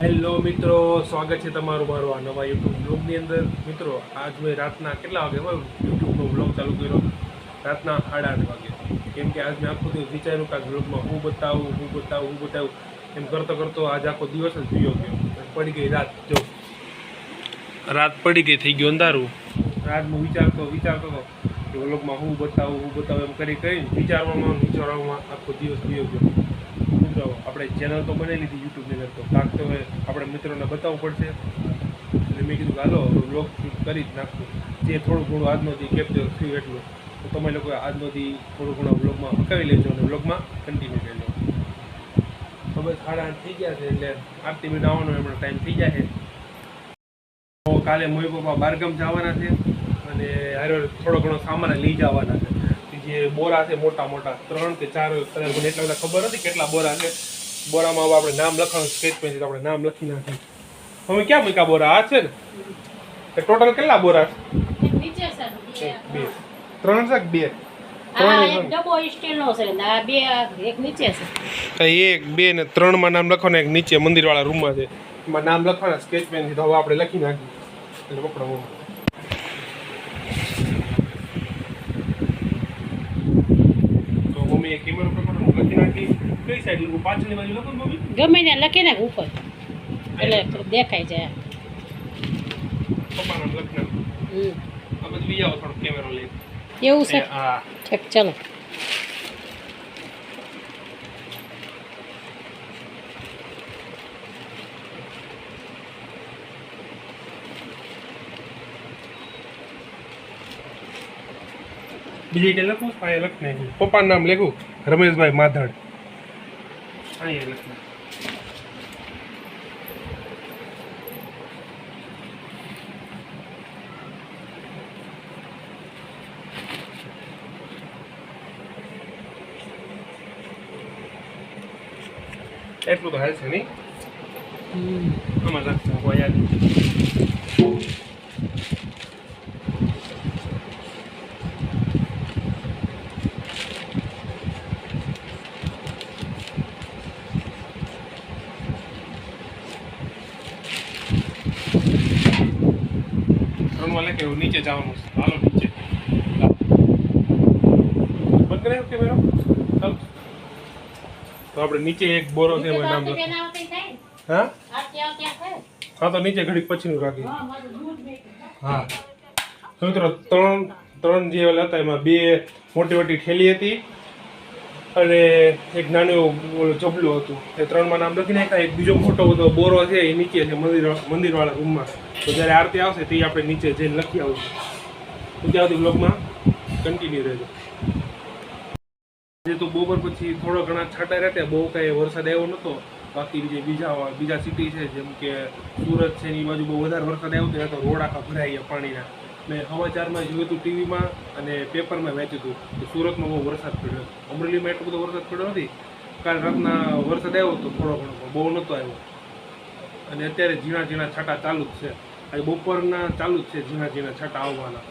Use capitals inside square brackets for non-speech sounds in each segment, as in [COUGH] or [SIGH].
Hello મિત્રો, સ્વાગત છે તમારું મારું આ નવા યુટ્યુબ બ્લોગની અંદર. મિત્રો, આજ મેં રાતના કેટલા વાગે હોય યુટ્યુબનો બ્લોગ ચાલુ કર્યો. રાતના સાડા આઠ વાગે. કેમ કે આજ મેં આખો દિવસ વિચાર્યું કે આ બ્લોગમાં હું બતાવું હું બતાવું હું બતાવું. એમ કરતો કરતો આજ આખો દિવસ જ પીયો ગયો. પડી ગઈ રાત. જો, રાત પડી ગઈ, થઈ ગયું અંધારું. રાત હું વિચારતો વિચારતો હતો કે બ્લોગમાં હું બતાવું હું બતાવું એમ કરી કરીને વિચારવામાં વિચારવામાં આખો દિવસ પીયો ગયો. મિત્રો આપણે ચેનલ તો બનાવી લીધી યુટ્યુબની અંદર તો. કાંક તો આપણે મિત્રોને બતાવવું પડશે. એટલે મેં કીધું હાલો બ્લોગ શૂટ કરી જ નાખું. જે થોડું ઘણું આજનોથી કેપ્ચર થયું એટલું, તો તમે લોકો આજનોથી થોડું ઘણું બ્લોગમાં હકાવી લેજો અને બ્લોગમાં કન્ટિન્યુ રહેજો હવે સાડા આઠ થઈ ગયા છે એટલે આરતી મિનિટ આવવાનો એમનો ટાઈમ થઈ જાય છે. તો કાલે મમ્મી પપ્પા બારગામ જવાના છે અને હારે થોડો ઘણો સામાન લઈ જવાના છે. જે બોરા છે મોટા મોટા ત્રણ કે ચાર કદાચ મને એટલા બધા ખબર નથી કેટલા બોરા છે. બોરામાં હવે આપણે નામ લખવાનું સ્કેચ પેનથી આપણે નામ લખી નાખીએ. હવે ક્યાં મૂક્યા બોરા? આ છે ને? ટોટલ કેટલા બોરા છે? બે. એક બે. ત્રણ છે બે. ત્રણ એક ને નીચે બે ને ત્રણમાં નામ લખવાનું એક નીચે મંદિરવાળા રૂમમાં છે. એમાં નામ લખવાના સ્કેચ પેનથી થી હવે આપણે લખી નાખીએ. એટલે પકડો. તો કેમેરો પકડો હું લખી નાખી કઈ સાઈડ લખું પાછળની બાજુ લખું મમ્મી. ગમે ને લખીને ઉપર. એટલે દેખાય જાય. પપ્પા નામ લખી નાખું. હમ. આ બધું લઈ આવો થોડો કેમેરો લઈ. એવું છે? હા. ઠીક ચલો. બીજી કે લખું? અહીંયા લખ નાખ્યું પપ્પાનું નામ લખું? રમેશભાઈ માધડ. અહીંયા લખ. એટલું તો હાલશે નહીં? હમ. આમાં લખતા હોય યાદ ત્રણમાં કે નીચે જવાનું છે? હાલો નીચે. બંધ કરાયો કેમેરો. ચાલો. તો આપણે નીચે એક બોરો છે એમાં નામ હા? હા, તો નીચે ઘડીક પછીનું રાખી હા. મિત્રો, ત્રણ ત્રણ જે હતા, એમાં બે મોટી મોટી ઠેલી હતી. અને એક નાનું એવું હતું. એ ત્રણમાં નામ લખી નાખ્યા. એક બીજો ફોટો હતો, બોરો છે એ નીચે છે, મંદિર, મંદિરવાળા રૂમમાં. તો જ્યારે આરતી આવશે, તે આપણે નીચે જઈને લખી આવશું. તો ત્યાં સુધી બ્લોગમાં કન્ટિન્યુ રહેજો. જે તો બપોર પછી થોડો ઘણા છાંટા રહેતા, બહુ કાંઈ વરસાદ આવ્યો નહોતો. બાકી જે બીજા બીજા સિટી છે, જેમ કે સુરત છે એની બાજુ બહુ વધારે વરસાદ આવ્યો ત્યાં તો રોડ આખા ભરાઈ ગયા પાણીના. મેં સમાચારમાં જોયું હતું ટીવીમાં અને પેપરમાં વાંચ્યું હતું કે સુરતમાં બહુ વરસાદ પડ્યો અમરેલીમાં એટલો બધો વરસાદ પડ્યો નથી. કાલ રાતના વરસાદ આવ્યો તો થોડો ઘણો બહુ નહોતો આવ્યો. અને અત્યારે ઝીણા ઝીણા છાંટા ચાલુ જ છે. આજે બપોરના ચાલુ જ છે ઝીણા ઝીણા છાંટા આવવાના.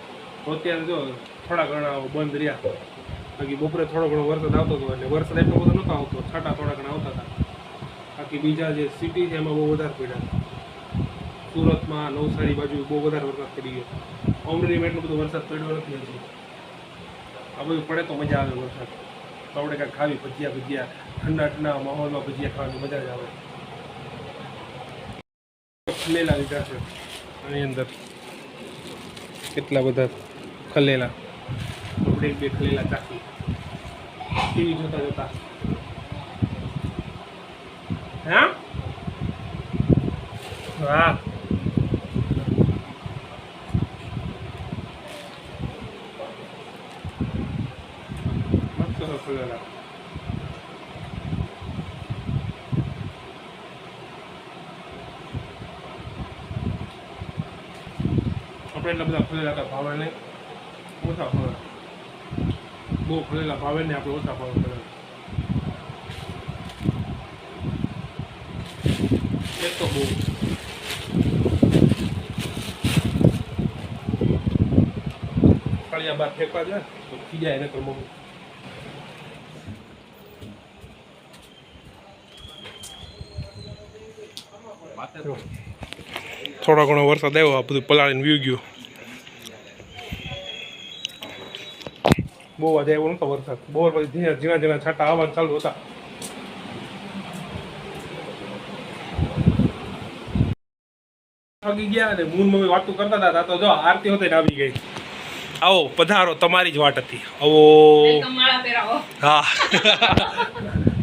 તો અત્યારે જો થોડા ઘણા બંધ રહ્યા. બાકી બપોરે થોડો ઘણો વરસાદ આવતો હતો એટલે વરસાદ એટલો બધો નહોતો આવતો. છાંટા થોડા ઘણા આવતા હતા. બાકી બીજા જે સિટી છે એમાં બહુ વધારે પડ્યા. સુરતમાં નવસારી બાજુ બહુ વધારે વરસાદ પડી ગયો. અમરેલીમાં એટલો બધો વરસાદ પડ્યો નથી હજુ. આ બધું પડે તો મજા આવે વરસાદ. તો આપણે કાંઈક ખાવી, ભજીયા ભજીયા. ઠંડા ઠંડા માહોલમાં ભજીયા ખાવાની મજા જ આવે. ખલેલા લીધા છે આની અંદર. કેટલા બધા ખલેલા. આપણે બે ખલેલા ચાખી ટીવી જોતા જોતા. હા? હા મસ્ત આપણે એટલા બધા ખલેલા હતા ભાવે નહીં ઓછા ભાવે બહુ ખલેલા ભાવે ને આપણે ઓછા ભાવે ખલેલા. એક તો બહુ. ફળિયા બાર ફેંકવા જાય તો ખીજાય એને તો બહુ થોડો ઘણો વરસાદ આવ્યો આ બધું પલાળીને વી ગયું. બહુ આજે આવ્યો નતો વરસાદ. બહુ પછી ઝીણા ઝીણા ઝીણા છાંટા આવવાનું ચાલુ હતા. થાકી ગયા અને મૂન મમ્મી વાતું કરતા હતા તો જો આરતી હોતે ને આવી ગઈ. આવો પધારો તમારી જ વાટ હતી. આવો. હા.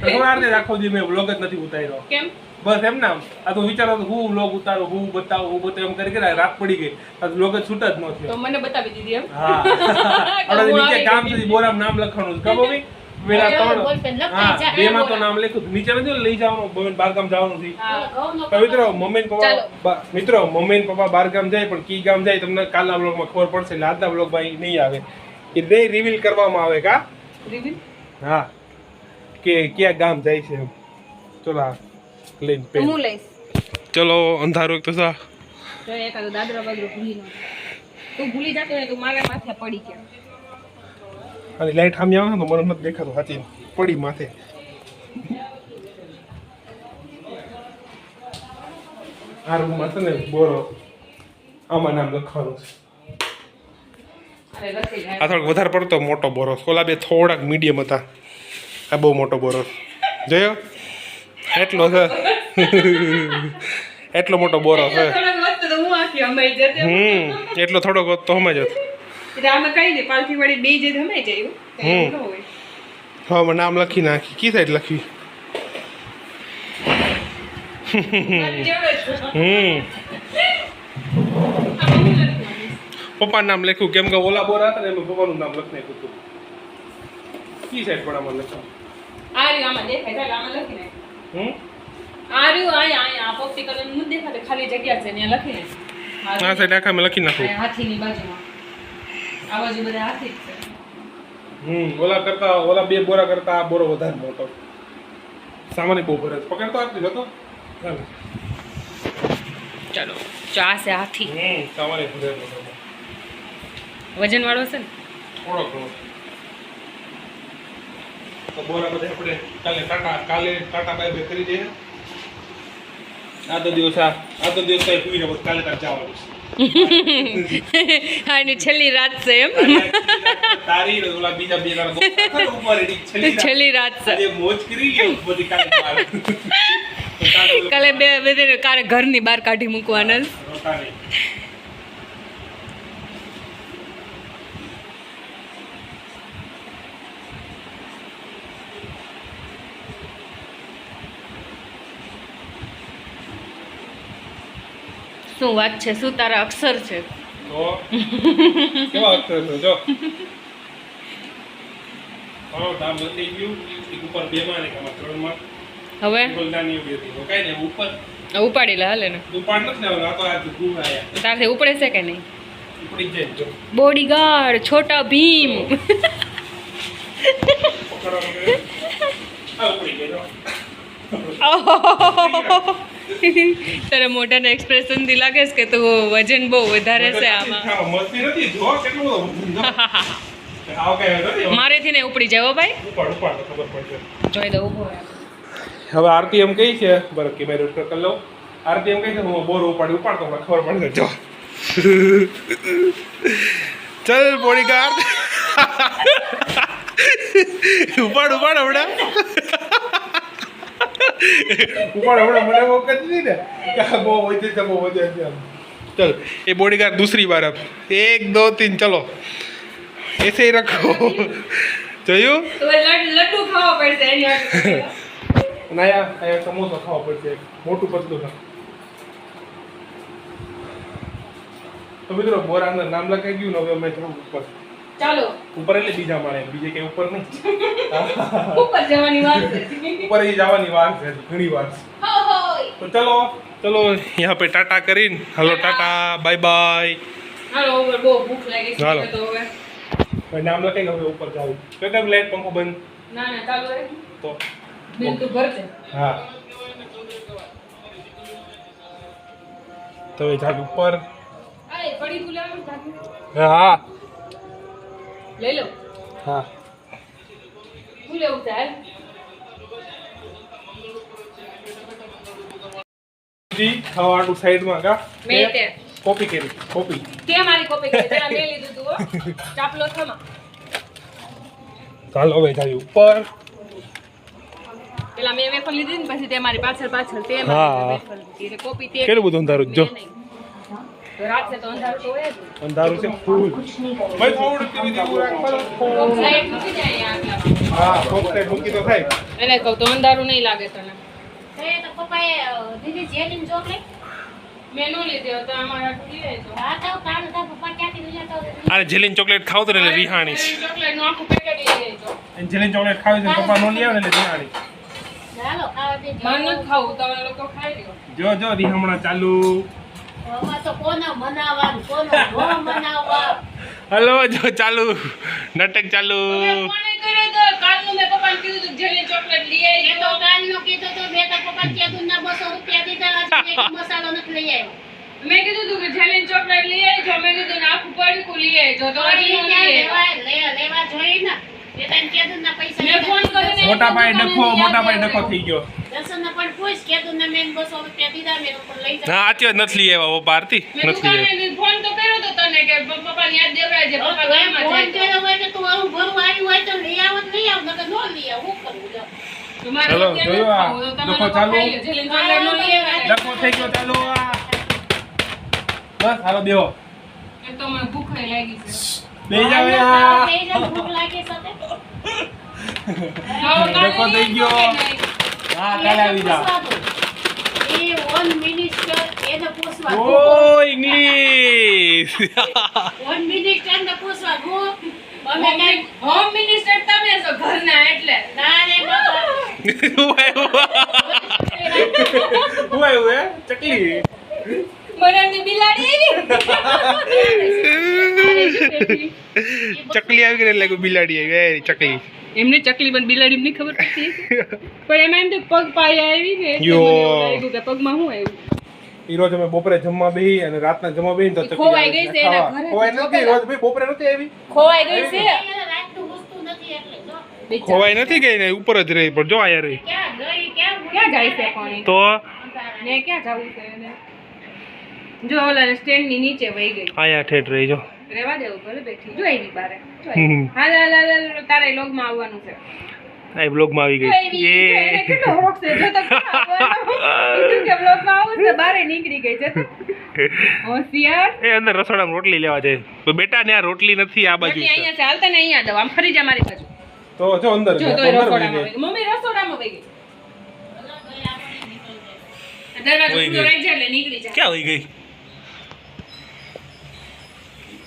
સવારને આખો દી મેં વ્લોગ જ નથી ઉતાર્યો. કેમ? બસ એમ ના આ તો વિચારો તો હું લોગ ઉતારો હું બતાવો હું બતાવું એમ કરી કરી રાત પડી ગઈ. આ વ્લોગ જ છૂટ જ ન થયો. તો મને બતાવી દીધી એમ. હા. [LAUGHS] આપણે નીચે કામ સુધી બોરામ નામ લખવાનું છે. ખબર ભાઈ પેલા ત્રણ હા બે માં તો નામ લખ્યું. નીચે નથી લઈ જવાનું બારગામ જવાનું છે. તો મિત્રો મમ્મી પપ્પા મિત્રો મમ્મી પપ્પા પપ્પા બારગામ જાય પણ કી ગામ જાય તમને કાલના બ્લોગમાં ખબર પડશે એટલે આજના બ્લોગમાં ઈ નહીં આવે. એ નહીં રિવીલ કરવામાં આવે કા? રિવીલ હા. કે ક્યાં ગામ જાય છે એમ. ચલો આ. લઈને પેન હું લઈશ. ચલો અંધારો તો સા તો એકાદો દાદરો બાદરો ભૂલી નો તું ભૂલી જતો ને તો મારા માથે પડી ગયા. અને લાઈટ સામે આવે ને તો મને નથી દેખાતું સાચી પડી માથે. આ રૂમમાં છે ને બોરો આમાં નામ લખવાનું છે. આ થોડોક વધારે પડતો મોટો બોરો. ઓલા બે થોડાક મીડિયમ હતા. આ બહુ મોટો બોરો. જોયો? એટલો છે. [LAUGHS] એટલો મોટો બોરો છે. જતે. હમ એટલો થોડોક હોત તો હમ. હોય. હા નામ લખી નાખી. કી સાઈડ લખી. હમ. પપ્પાનું નામ લખ્યું. કેમ કે ઓલા બોરા હતા ને એમાં પપ્પાનું નામ લખી નાખ્યું હતું. કી સાઈડ પણ આમાં લખ્યું આ રહ્યું આમાં દેખાય આમાં લખી નાખ્યું હમ? આ રહ્યું અહીંયા અહીંયા આ પોપટી કલરનું નથી દેખાતું ખાલી જગ્યા છે ત્યાં લખી નાખ આ સાઈડ આખા મેં લખી નાખું અહીંયા હાથીની બાજુમાં આ બાજુ બધા હાથી જ છે હમ ઓલા કરતા ઓલા બે બોરા કરતા આ બોરો વધારે મોટો સામાન્ય બહુ ભરે છે. પકડતો આપી જતો ચાલો ચાલો ચા છે હાથી હમ સામાન્ય ભરે છે. વજન વાળો છે ને થોડો ઘણો તો બોરા બધા આપણે કાલે ટાટા કાલે ટાટા બાય બાય કરી દઈએ આ તો દિવસ આ આ તો દિવસ કઈ પીને કાલે તાર જવાનું છે. હા છેલ્લી રાત છે એમ. તારી ઓલા બીજા બે તારા દોસ્ત હતા ને ઉપર છેલ્લી રાત. છે. મોજ કરી બધી કાલે કાલે બે બધે કાલે ઘરની બહાર કાઢી મૂકવાના. શું વાત છે? શું તારા અક્ષર છે? કેવા અક્ષર છે? જો. હા દામ ગયું. ઉપર બે માં ને એક આમાં ત્રણ હવે? હતી ઉપર ઉપાડી હાલે ને. ઉપાડ નથી લેવાનું આ તો આ ગુણ આયા. તારથી ઉપડે છે કે નહીં? ઉપડી જાય જો. બોડીગાર્ડ છોટા ભીમ. પકડવા આ ઉપડી ગયો જો. [LAUGHS] તારા મોઢાના એક્સપ્રેશનથી લાગે છે કે તું વજન બહુ વધારે છે આમાં. [LAUGHS] મારેથી ને ઉપડી જાવ ભાઈ. જોઈ દઉં હવે આરતી એમ કહી છે? બરાબર કે મેં રોસ્ટર કરી લઉં. આરતી એમ કહી છે? હું બોર ઉપાડી ઉપાડતો મને ખબર પડશે. જો. ચલ બોડીગાર્ડ. [LAUGHS] ઉપાડ ઉપાડ હમણાં. પણ હમણાં મને બહુ ને બહુ વધી છે બહુ વધી ચલ એ બોડીગાર્ડ દૂસરી વાર એક દો તીન ચલો. એસે રખો. જોયું? લડ્ડુ ખાવા પડશે એની ના યા મોટું પતલું ખા તો મિત્રો બોરા અંદર નામ લખાઈ ગયું ને હવે અમે થોડું ઉપર. ચાલો. ઉપર એટલે બીજા માળે બીજે કે ઉપર નહીં. [LAUGHS] ઉપર જવાની વાત છે. ઉપર જવાની વાત છે ઘણી વાર તો ચલો ચલો યહાં પે ટાટા કરીને. Hello tata. Bye bye. હાલો હવે બહુ ભૂખ લાગી છે તો હવે. પણ નામ લખે હવે ઉપર જાવું તો કેમ લાઈટ પંખો બંધ? ના ના ચાલુ રહે તો. બિલ તો ભરતે હા. તો એ જાગ ઉપર હા. લઈ લો. હા. શું લેવું સાહેબ? ખાવાનું સાઈડમાં ગા. મેં તે. કોપી કરી કોપી. તે મારી કોપી કરી. પેલા મેં લીધું તું [LAUGHS] ચાપલો થમા. ચાલો હવે જાય ઉપર. પેલા મેં વેફર લીધી ને પછી તે મારી પાછળ પાછળ તે. મારી વેફર લીધી. કોપી તે કેટલું બધું અંધારું? જો. અંધારું તો હોય જ. અંધારું છે ફૂલ. ભાઈ થોડું ટીવી જેવું રાખવાનું. હા કોકટેલ મૂકી તો થાય. એને કહું તો અંધારું નહીં લાગે તને. એ તો પપ્પાએ દીદી જેલીને ચોકલેટ? મેં તો અમારા હાટુ લઈ હા તો કાઢો તો પપ્પા ક્યાંથી લઈ જતો અરે જેલીન ચોકલેટ ખાવ તો એટલે રિહાણીશ ચોકલેટનું આખું પેકેટ લઈ આવજો. જેલીન ચોકલેટ ખાવી તો પપ્પા નો લઈ આવે ને એટલે રિહાણી. ચાલો ખાવા દે મારે નથી ખાવું તમે લોકો ખાઈ લ્યો. જો જો રિહામણા ચાલુ. હલો જો ચાલુ. નાટક ચાલુ. મેં કીધું તું કે જેલી ચોકલેટ લઈ આવજો મેં કીધું ને આખું પડીકું લઈ આવજો તો લેવા જોઈએ ને. એ ના પૈસા મેં ફોન કરીને મોટા ભાઈ ડખો મોટા ભાઈ ડખો થઈ ગયો. ને મેં બસો રૂપિયા દીધા મેં ઉપર લઈ ના જા આથી નથી લઈ આવ્યા પપ્પા નથી લઈ ફોન તો કર્યો તો તને કે પપ્પાને યાદ દેવડાવજે પપ્પા ગામમાં ફોન કર્યો હોય કે તું આવું ભરવા આવ્યું હોય તો લઈ આવો તો આવ નકર ન લઈ આવ હું કરું. તો અત્યારે જોયું આ? તો લોકો ચાલુ? ખાઈ લો. જેલી ચોકલેટ નો લઈ આવ્યા. ડખો થઈ ગયો ચાલો આ. બસ હાલો બેહો. એક તો મને ભૂખ લાગી છે. બે જાવ ખાવા ભૂખ લાગી સાથે. ડખો થઈ ગયો. હા કાલે આવી જા એ વન મિનિસ્ટર એને પૂછવા ઓ ઇંગ્લિશ વન મિનિસ્ટર ને પૂછવા હું અમે કઈ હોમ મિનિસ્ટર તમે છો ઘરના એટલે. ના રે બાબા હું આવ્યું ચકલી. મરણની બિલાડી આવી. ચકલી આવી ગઈ એટલે બિલાડી આવી એ ચકલી. એમને ચકલી પણ બિલાડી એમની ખબર પડતી પણ એમાં એમ તો પગ પાય આવી ને યો. કે પગમાં શું આવ્યું? ઈ રોજ અમે બપોરે જમવા બેહી અને રાતના જમવા બેહી તો ખોવાઈ ગઈ છે એના ઘરે. ખોવાઈ નથી રોજ ભાઈ બપોરે નથી આવી. ખોવાઈ ગઈ છે. રાતનું વસ્તુ નથી એટલે જો ખોવાઈ નથી ગઈ ને ઉપર જ રહી પણ જો આયા રહી. ક્યાં ગઈ ક્યાં ક્યાં જાય છે કોણી તો? ને ક્યાં જવું છે એને? જો ઓલા સ્ટેન્ડની નીચે વહી ગઈ. આયા ઠેઠ રહી જો. રેવા દેવું ભલે બેઠી. જો આવી બારે. હાલ હાલ હાલ તારે લોગમાં આવવાનું છે. આ બ્લોગમાં આવી ગઈ. એ કેટલો રોક છે. જો તો [LAUGHS] કે? કીધું કે આવું છે બારે નીકળી ગઈ છે તો. હોશિયાર. એ અંદર રસોડામાં રોટલી લેવા જાય. તો બેટા ને આ રોટલી નથી આ બાજુ અહીંયા ચાલતા ને અહીંયા દવા ફરી જા મારી બાજુ. તો જો અંદર જો તો રસોડામાં. મમ્મી રસોડામાં વહી ગઈ. દરવાજો ખુલ્લો. રાખજે એટલે નીકળી જાય ક્યાં વહી ગઈ આ પંખો લાઈટ ચાલુ રાખ્યો ને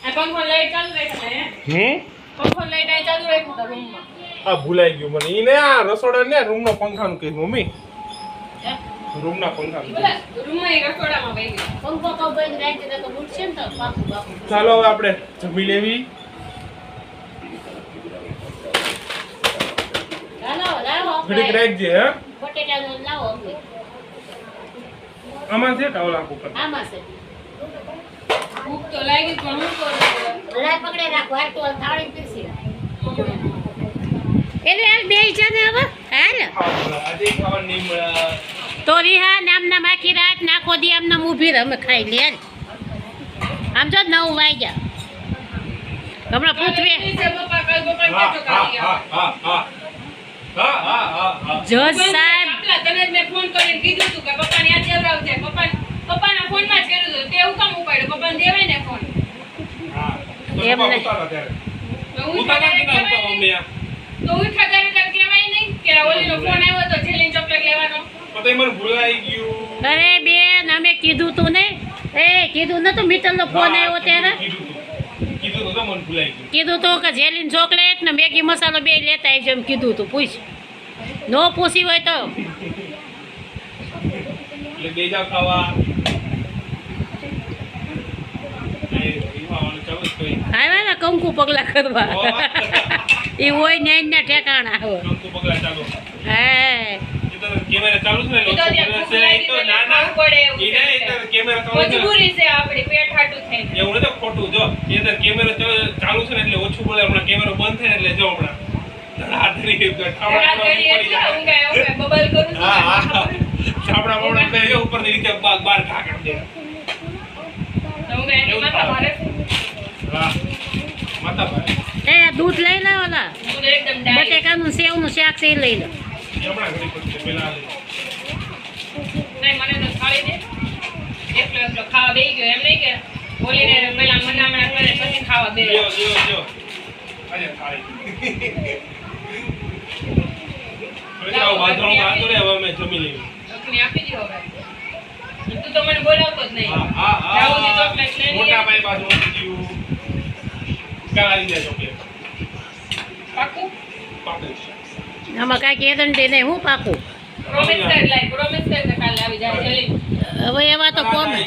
હમ પંખો આ ભૂલાઈ ગયું મને. ઈને આ રસોડા ને રૂમ નો પંખાનું કહ્યું મમ્મી. રૂમ ના પંખો ને ચાલો હવે આપણે જમી લેવી. ઘડીક રાખજે હે. આમાં છે ટાવલ આખું આમાં છે. ભૂખ તો લાગી પણ હું કરું? ભલાઈ પકડે રાખ વાર તો થાળી પીરસી એટલે હાલ બે છે ને હવે હાલ. આજે ખાવાનું નહીં મળે તો રિહા નામના માખી રાત નાખો દી આમને ઊભી રહે અમે ખાઈ લે હાલ. આમ જો નવ વાગ્યા. હમણાં પૂછવે જજ સાહેબ તને જ મેં ફોન કરીને કીધું તું કે પપ્પાને યાદ દેવડાવજે પપ્પા પપ્પાના ફોનમાં જ કર્યું હતું. તે હું કામ ઉપાડ્યો. પપ્પાને દેવાય ને ફોન. તો એમ નહીં. ત્યારે. તો ના કહેવાય નહીં. કે ઓલીનો ફોન આવ્યો તો જેલીન ચોકલેટ લેવાનો. તો તો એ મને ભૂલાઈ ગયું. અરે બેન અમે કીધું તું ને. એ કીધું નતું મિત્તલનો ફોન આવ્યો ત્યારે? કીધું કીધું તું કે જેલીન ચોકલેટ ને મેગી મસાલો બે લેતા આવી એમ કીધું તું. પૂછ. નો પૂછી હોય તો. એટલે બે ખાવા એ રીવાવાનું ચાલુ જ કોઈ. આવ્યા ને કંકુ પગલા કરવા. એ હોય ને એના ઠેકાણા હવે કંકુ પગલા ચાલુ. હા. કેમેરા ચાલુ છે ને એ તો પડે એવું કેમેરા ચાલુ છે મજબૂરી છે આપણી પેટ હાટું થઈને એવું નથી ખોટું. જો એ અંદર કેમેરો ચાલુ- છે ને એટલે ઓછું બોલે હમણાં કેમેરો બંધ થાય એટલે જો હમણાં. ધડાધડી ઊંઘાય, બબલ કરું છું. હા હા. એટલે રીતે બાર દે. એવું ભાઈ એ દૂધ લઈ લે ઓલા. બટેકાનું સેવનું શાક છે લઈ લે. એ હમણાં ઘડી પડશે પેલા લઈ. લ્યો, લ્યો, લ્યો. આજે થાળી. હવે તો આવું વાંધો વાંધો ને હવે અમે જમી લઈએ. તું તો મને બોલાવતો જ નહીં. લઈ મોટા ભાઈ પાછું વધી ગયું પેલા આવી પાકું. આમાં કાંઈ એજન્ટી નહીં હું પાકું? કે હવે એવા તો કોમે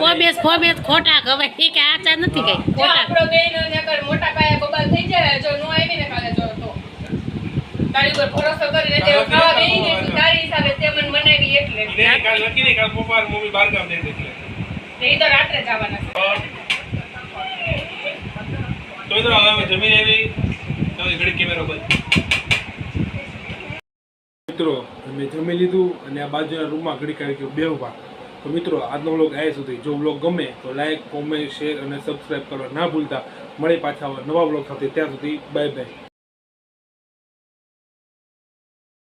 કોબેસ ફોમેસ ખોટા હવે ઠીક કે આચા નથી કઈ જો આપણો બેન નકર મોટા પાયા બબાલ થઈ જાય જો નો આવી ને કાલે જો તો. તારી ઉપર ભરોસો કરીને તે ખાવા બેહી જઈશું તારી હિસાબે તે મને મનાવી એટલે. નહીં કાલ નક્કી નહીં કાલ પપ્પા મમ્મી બહાર ગામ જઈ એટલે તે તો રાત્રે જવાના છે. મિત્રો, હવે જમીન આવી તો ઘડી કેમેરો બંધ. મિત્રો, અમે જમી લીધું અને આ બાજુના રૂમમાં ઘડી કાઢી ગયું ઊભા તો મિત્રો, આજનો વ્લોગ આવ્યા સુધી. જો વ્લોગ ગમે, તો લાઈક કોમેન્ટ શેર અને સબસ્ક્રાઈબ કરવા ના ભૂલતા. મળી પાછા નવા વ્લોગ સાથે. ત્યાં સુધી બાય બાય